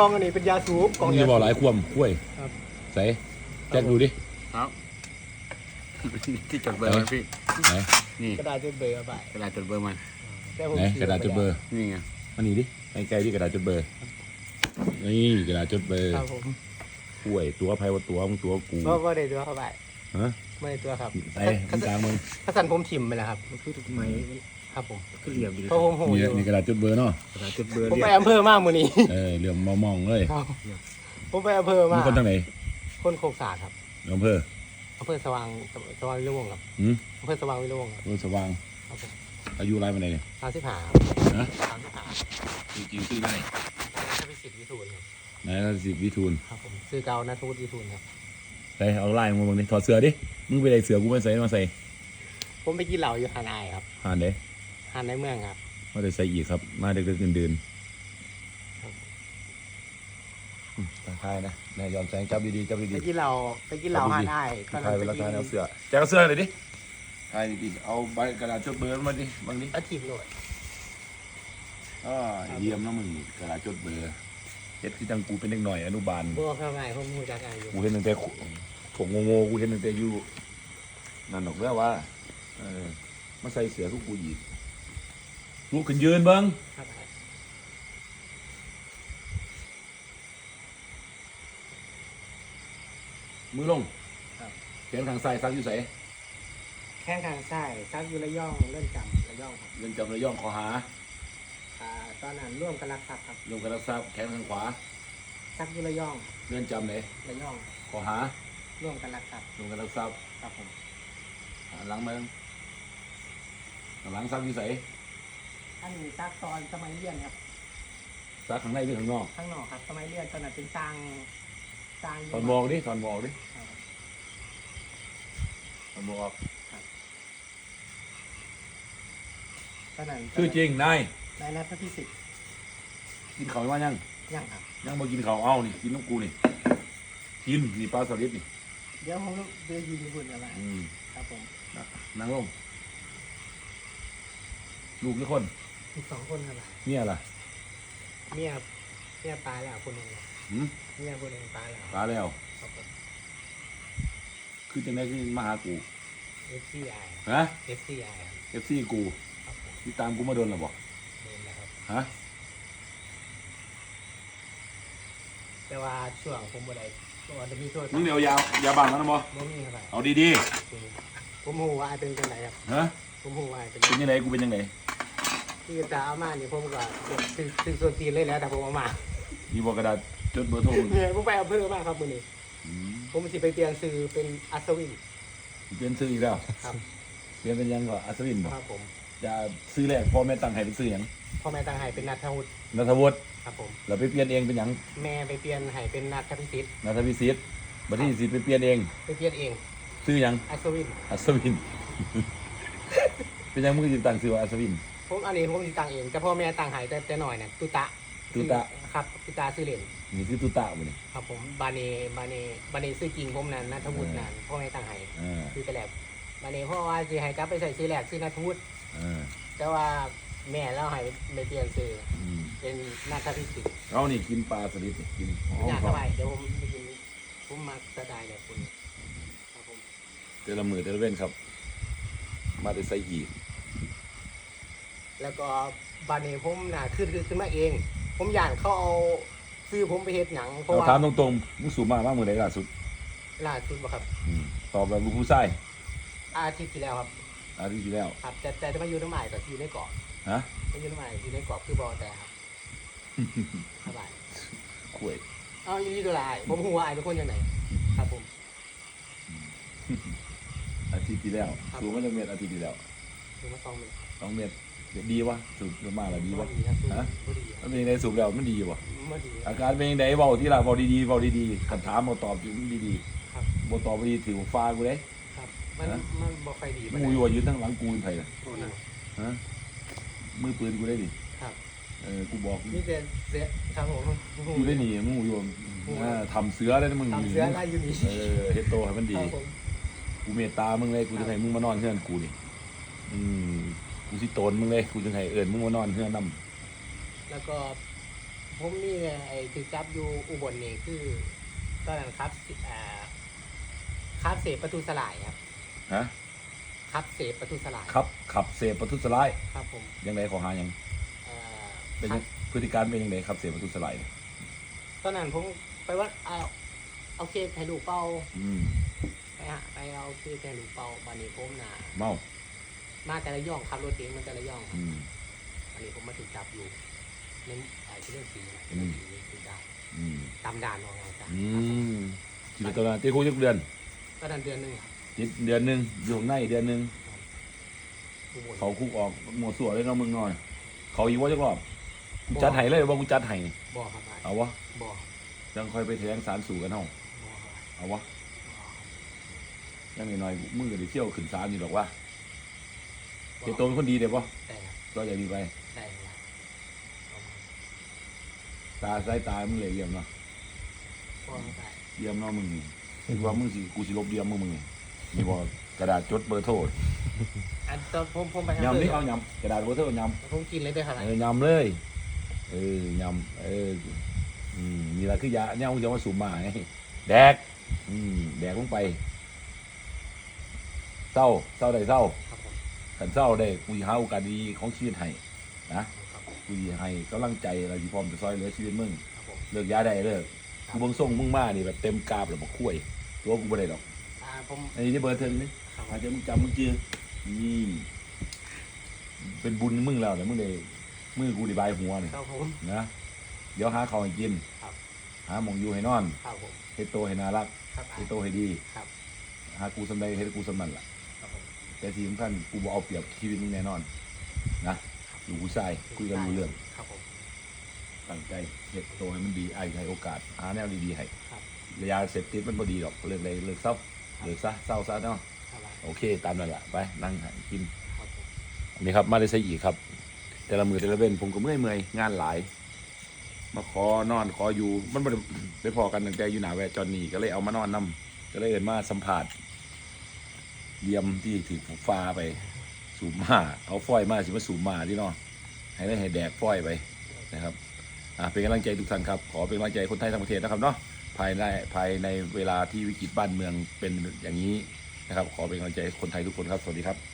กองอันนี้เป็นยาสูบกกอองงยาจะสูบอกบหลายความกล้วยครับ ใส่แจ็คดูดิ ครับ ที่จดเบอร์มันพี่ไหนนี่กระดาษจดเบอร์เอาไปกระดาษจดเบอร์มันแต่ผมไหนกระดาษจดเบอร์นี่ไงอันนี้ดิไอ้ไกลที่กระดาษจดเบอร์นี่กระดาษจดเบอร์ครับผมกล้วยตัวไพว่าตัวมึงตัวกูก็ไม่ได้ตัวเข้าไปฮะไม่ได้ตัวครับใส่ตรงกลางมึงถ้าสันผมถิ่มไปแล้วครับคือถูกไหม ครับผมคือเหลี่ยมดีเพราะผมโหนี่อยู่นี่กระดาษจดเบอร์เนาะกระดาษจดเบอร์ผมเรียไปกอำเภอมากมือนี้เออเหลื่อมมองๆเลยครับผมไปอำเภอมึมางกคนทางไหนคนโคกศาสตร์ครับอำเภออำเภอสว่างสว่างวิโรวงศ์ครับหืมอำเภอสว่างวิโรวงศ์ครับเออสว่างครับผมอายุไรมาไหนเนี่ยสามสิบห้านะสามสิบห้าจริงๆชื่ออะไรถ้าเป็นสิทธิ์วิทูลครับนายรัตสิทธิ์วิทูลครับผมซื้อเกานัทวุฒิวิทูลครับใส่เอาไล่มึงมาบังดิถอดเสื้อดิ มึงไปได้เสื้อกูไปใส่มาใส่ ผมไปกินเหล้าอยู่ฮานายครับห่านเด้ ฮานในเมืองครับมาได้ใส่อีกครับ มาเด็กๆเดินครับๆอืมตาทายนะนายยอมแสงจับดีๆจับไปดีกินเหล้าไปกินเหล้าฮานายๆทายเวลาทายเอาเสื้อแจกเอาเสื้อเลยดิทายดิเอาใบกระดาษจดเบอร์มาดิบางดิอาทิตย์หน่อยอ่าเยี่ยมนะมึงกระดาษจดเบอร์เฮ็ดคือจังกูเป็นเด็กหน่อยอนุบาลบัวเข้าไปผมหูจักอายุกูเห็นตั้งแต่ถงโง่ๆกูเห็นตั้งแต่อยู่นั่นหรอกแล้วว่าเออมาใส่เสื้อทุกกูอีก ลูกขึ้นยืนเบิ้งครับมือลงแขนข้างซ้ายซักอยู่ใส่แข้งทางซ้ายซักอยู่ระย่องเลื่อนจำระย่องครับเรื่องจำระย่องขอหาอ่าตอนนั้นร่วมกันรักทรัพย์ครับลงกระซับแขนข้างขวาซักอยู่ระย่องเรื่องจำไหนระย่องขอหาร่วมกันรักทรัพย์ลงกระซับครับผมหันหลังมาหันหลังซักอยู่ใส่ อันนี้ซักตอนสมัยเรียนครับซักข้างในหรือข้างนอกข้างนอกครับสมัยเรียนตอนนั้นเป็นสร้างสร้างตอนบอกดิตอนบอกดิครับตอนบอกตอนนั้นชื่อจริงนายนายนัทพิสิทธิ์กินข้าวมายังยังครับยังมากินข้าวเอานี่กินน้ำกูนี่กินนี่ปลาสลิดนี่เดี๋ยวผมจะยืนอยู่บนอะไรอืมครับผมนั่งลงลูกหรือคน อีกสองคนครับเนี่ยล่ะเมียเมียตายแล้วคนหนึ่งครับหืมเมียคนหนึ่งตายแล้วตายแล้วครับผมคือจังไดคือมาหากู FCI ฮะ FCI ครับเอฟซีกูครับผมที่ตามกูมาโดนหรอบอกโดนนะครับ ฮะแต่ว่าช่วงผมบ่ได้ก็จะมีโทษมึงเดี๋ยวยายาบังแล้วนะบอบ่มีครับเอาดีผมหูว่าเป็นจังไดครับ ๆฮะผมหูว่าเป็นเป็นยังไงกูเป็นยังไง ที่จะเอามานี่ผมก็ถึงถึงส่วนตีนเลยแล้วแต่ผมเอามามีบอกกระดาษจดเบอร์โทรมึงเนี่ยผมไปอำเภอมาครับมื้อนี้อืมผมสิไปเปลี่ยนชื่อเป็นอัศวินเปลี่ยนซื้ออีกแล้วครับเปลี่ยนเป็นยังก็อัศวินบอกครับผมจะซื้อแรกพ่อแม่ตั้งให้เป็นซื้อหยังพ่อแม่ตั้งให้เป็นนัทวุฒินัทวุฒิครับผม เราไปเปลี่ยนเองเป็นหยังแม่ไปเปลี่ยนให้เป็นนัทพิสิทธิ์นัทวิสิทธิ์บัดนี้สิไปเปลี่ยนเอง ไปเปลี่ยนเองซื้อหยังอัศวินอัศวิน เป็นยังมึงจะตั้งซื้อว่าอัศวิน ผมอันนี้ผมสิตั้งเองแต่พ่อแม่ตั้งให้แต่แต่หน่อยเนี่ยตุตะตุตะ ครับตุตะซื้อเหรียญนี่คือตุตะบ่นี่ครับผมบาเนบาเนบาเนซื้อจริงผมนั่นนัทวุฒินั่นพ่อแม่ตั้งให้อ่าซื้อแต่แรกบาเนพ่อว่าสิให้กลับไปใส่ซื้อแรกซื้อนัทวุฒิอ่าแต่ว่าแม่เราให้ไปเปลี่ยนซื้ออืมเป็นนัทพิสิทธิ์เรานี่กินปลาสลิดนี่กินหอมอยากหสอมบายเดี๋ยวผมไปกินผมมาสไตล์แบบคุณครับผมแต่ละมือแต่ละเว้นครับ มาได้ใส่อีก แล้วก็บาเนผมน่ะขึ้นขึ้นขึ้นมาเอง ผมอยากเขาเอาซื้อผมไปเฮ็ดหนังเพราะเราว่าถามตรงๆมึงสูบมากมากมือไหนล่าสุดล่าสุดบ่ครับ อืมตอบแบบลูกผู้ชายอาทิตย์ที่แล้วครับอาทิตย์ที่แล้วครับ แต่แต่จะมาอยู่น้ำหมายก็อยู่ในเกาะฮะไม่อยู่น้ำหมายอยู่ในเกาะคือบอแต่ครับสบายข่วยเอาอยู่ที่ตัวลายผมหัวาอายเป็นคนยังไงครับผม อาทิตย์ที่แล้วครับ สูบมาจากเม็ดอาทิตย์ที่แล้วดูมาสองเม็ดสองเม็ด ดีวะสูบมาแล้วดีวะดีครับฮะดูดีคมัรับนเป็นยังไงสูบแล้วมันดีวะมาดีอาการเป็นยังไงเบาที่ละเบาดีๆเบาดีๆคำถามมาตอบอยู่ดีครับๆบ่ตอบบ่ดีถือว่าฟ้ากูเลยครับมันฮะมันบอกใครดีมึงอยู่ว่ายืนทั้งหลังกูเป็นไผล่ะโอ้โหฮะมือปืนกูได้ดิครับเออกูบอกนี่เป็นเสียครับผมกูได้หนีมึงอยู่อ่าทำเสือได้นะมึงทำเสื้อได้อยู่นี่เออเฮ็ดโตให้มันดีครับผมกูเมตตามึงเลยกูจะให้มึงมานอนเฮือนกูนี่อืม กูสิโตนมึงเลยกูจะให้เอิญมึงมานอนเฮือนนํแล้วก็ผมมีไอ้ถือจับอยู่อุบลนี่คือตอนนั้นครับอ่าครับเสพประตูสลายครับฮะครับเสพประตูสลายขับขับเสพประทุษร้ายครับผมยังไงขอหายังเอ่อเป็นครับพฤติการเป็นยังไงครับเสพประทุษร้ายตอนนั้นผมไปว่าเอาเอาเคสไทยลูกเป้าอืมไปฮะไปเอาเคสไทยลูกเป้าบันนี้ผมน่ะเมา มาแต่ละย่องขับรถเก๋งมันแต่ละย่องครับอืม อันนี้ผมมาถูกจับอยู่เน้นไอ้เรื่องสีนะอืเรื่องมสีถูกจับอืมตำด่านออกไงจ้ะอืมชีวิตตอนนั้นตีคุกจักเดือนตอนนั้นเดือนหนึ่งครับติดเดือนหนึ่งอยู่ข้างในเดือนหนึ่งอุบลเขาคุกออกหมดส่วนเลยเนาะมึงหน่อย เขาอีกว่าจักรอบกูจัดให้เลยว่ากูจัดให้นี่บ่อครับไอ้เอาวะบ่อยังค่อยไปแทงสารสู่กันเฮาบ่อครับเอาวะบ่อยังน้อยๆมึงก็ได้เที่ยวขึ้นศาลอยู่หรอกว่าบ่อ เจโตเป็นคนดีเด้ปะได้ครับก็อย่างนี้ไป ได้ครับเอามาตาสายตามึงเลยเยี่ยมเนาะบ่อครับได้เยี่ยมเนาะมึงนี่คิดว่ามึงสิกูสิลบเยี่ยมมึงมึงนี่มีบ่กระดาษจดเบอร์โทรอันตอนผมผมไปทางยำนี่คเอายำกระดาษเบอร์โทรยำผมกินเลยได้อครับเออยำเลย เออยำเอออืมนี่ละคือยาเนี่ยมึงจะมาสูบมาไงแดก อืมแดกลงไปเศร้าเศร้าได้เศร้าครับ ผมขันเศร้าได้กูสิหาโอกาสดีของชีวิตให้นะครับกูสิให้กำลังใจเราที่พร้อมจะซอยเหลือชีวิตมึงครับผมเลิกยาได้เลิกครักูบเบิ่งส่งมึงมานี่แบบเต็มกราบแล้วบอกคุยตัวกูบ่ได้ดอกอ่าผมอันนี้ที่เบอร์เทิงนี่ครับผอามจจะมึงจำมึงจือนี่เป็นบุญมึงแล้วแต่มึงได้มือกูได้บายหัวเนี่ยครับผมนะเดี๋ยวหาข้าวให้กินครับหาหมองอยู่ให้นอนครับผมเฮ็ดโตให้น่ารักครับอ่าเฮ็ดโตให้ดีครับหากูสำใดเฮ็ดกูสำนั่นล่ะครับผม แต่ที่สำคัญกูบ่เอาเปรียบชีวิตมึงแน่นอน นะอยู่กูใส่คุยกันรู้เรื่องครับผมตั้งใจเฮ็ดโตให้มันดีไอ้ให้โอกาสหาแนวดีๆให้ครับยาเสพติดมันบ่ดีหรอกเลิกเลยเลิกเศร้าเลิกซะเศร้าซะเนาะครับอ่าโอเค ตามนั่นแหละไปนั่งหากินครับผมอันนี้ครับมาได้ใส่อีกครับ แต่ละมือแต่ละเว้นผมก็เมื่อยเมื่อยงานหลาย มาขอนอนขออยู่มันบ่ได้ไปพอกันตั้งแต่อยู่หนาแวะจอนนี่ก็เลยเอามานอนนํก็เลยเอินมาสัมผัส เยี่ยมที่ถือฟ้าไปสูบมาเอาฟอยมาสิมาสูบมาที่เนาะให้ได้ให้แดกฟอยไปนะครับอ่าเป็นกำลังใจทุกท่านครับ ขอเป็นกำลังใจคนไทยทั้งประเทศนะครับเนาะภายในภายในเวลาที่วิกฤตบ้านเมืองเป็นอย่างนี้นะครับ ขอเป็นกำลังใจคนไทยทุกคนครับ สวัสดีครับ